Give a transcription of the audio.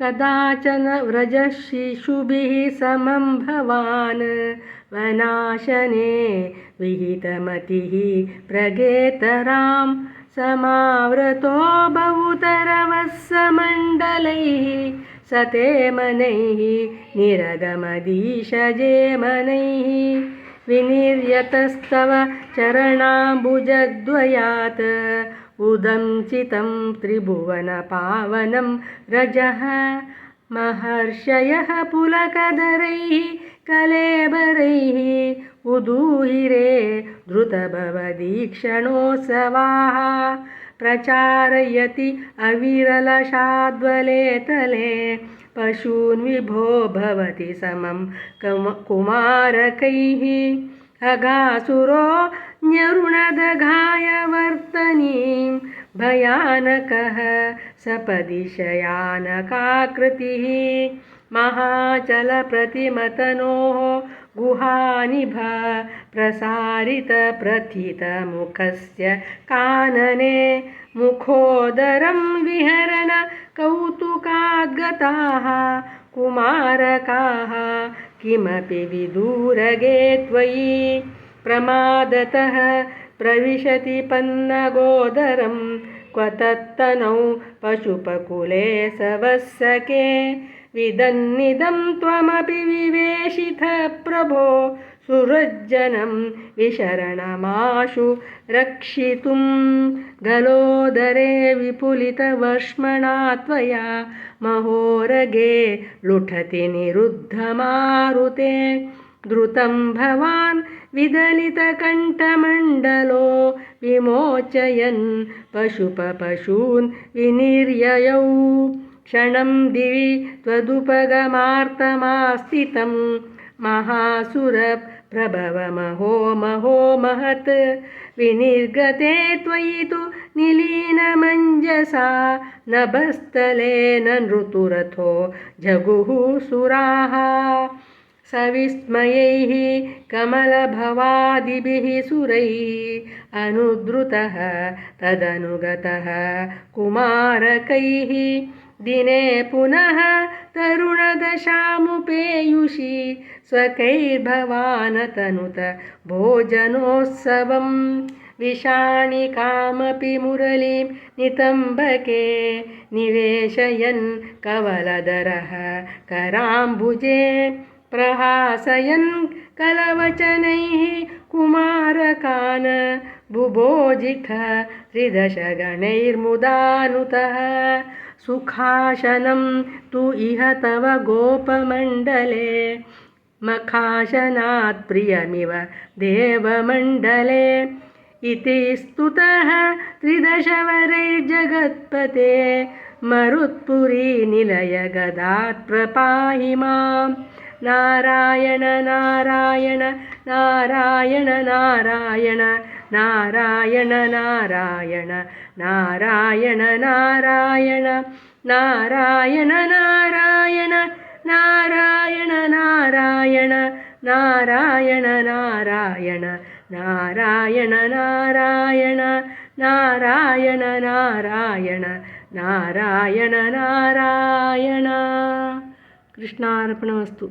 कदाचन व्रजशिशुभिः समं भवान् वनाशने विहितमतिः प्रगेतरां समावृतो बहुतरवः बहुतरवस्समण्डलैः सते मनैः निरगमदीशजे मनैः विनिर्यतस्तव चरणाम्बुजद्वयात् उदञ्चितं त्रिभुवनपावनं रजः महर्षयः पुलकधरैः कलेबरैः उदूहिरे धृतभवदीक्षणोत्सवाः प्रचारयति अविरलशाद्वले तले पशून् विभो भवति समं कुमारकैः अगासुरो न्यरुणदघाय वर्तनीं भयानकः सपदि शयानकाकृतिः महाचलप्रतिमतनोः गुहानिभ प्रसारितप्रथितमुखस्य कानने मुखोदरं विहरण कौतुकाद्गताः कुमारकाः किमपि विदूरगे त्वयि प्रमादतः प्रविशति पन्नगोदरं क्व तत्तनौ पशुपकुले सवत्सके विदन्निदं त्वमपि विवेशितः प्रभो सुहृज्जनं विशरणमाशु रक्षितुं। गलोदरे विपुलितवर्ष्मणा त्वया महोरगे लुठति निरुद्धमारुते। द्रुतं भवान् विदलितकण्ठमण्डलो विमोचयन् पशुपपशून् विनिर्ययौ। क्षणं दिवि त्वदुपगमार्तमास्थितं महासुरप्रभवमहो महो महत्। विनिर्गते त्वयि तु निलीनमञ्जसा। नभस्थलेन नृतुरथो जगुः सुराः। सविस्मयैः कमलभवादिभिः सुरैः अनुद्रुतः तदनुगतः कुमारकैः दिने पुनः तरुणदशामुपेयुषि स्वकैर्भवान् तनुत भोजनोत्सवं विषाणिकामपि मुरलीं नितम्बके निवेशयन् कवलदरः। कराम्बुजे प्रहासयन् कलवचनैः कुमारकान् बुभोजिथ त्रिदशगणैर्मुदानुतः सुखासनं तु इह तव गोपमण्डले। मखाशनात् प्रियमिव देवमण्डले। इति स्तुतः त्रिदशवरैर्जगत्पते मरुत्पुरीनिलयगदात् प्रपाहि मां नारायण नारायण नारायण नारायण नारायण नारायण नारायण नारायण नारायण नारायण नारायण नारायण नारायण नारायण नारायण नारायण नारायण नारायण नारायण नारायण कृष्णार्पणमस्तु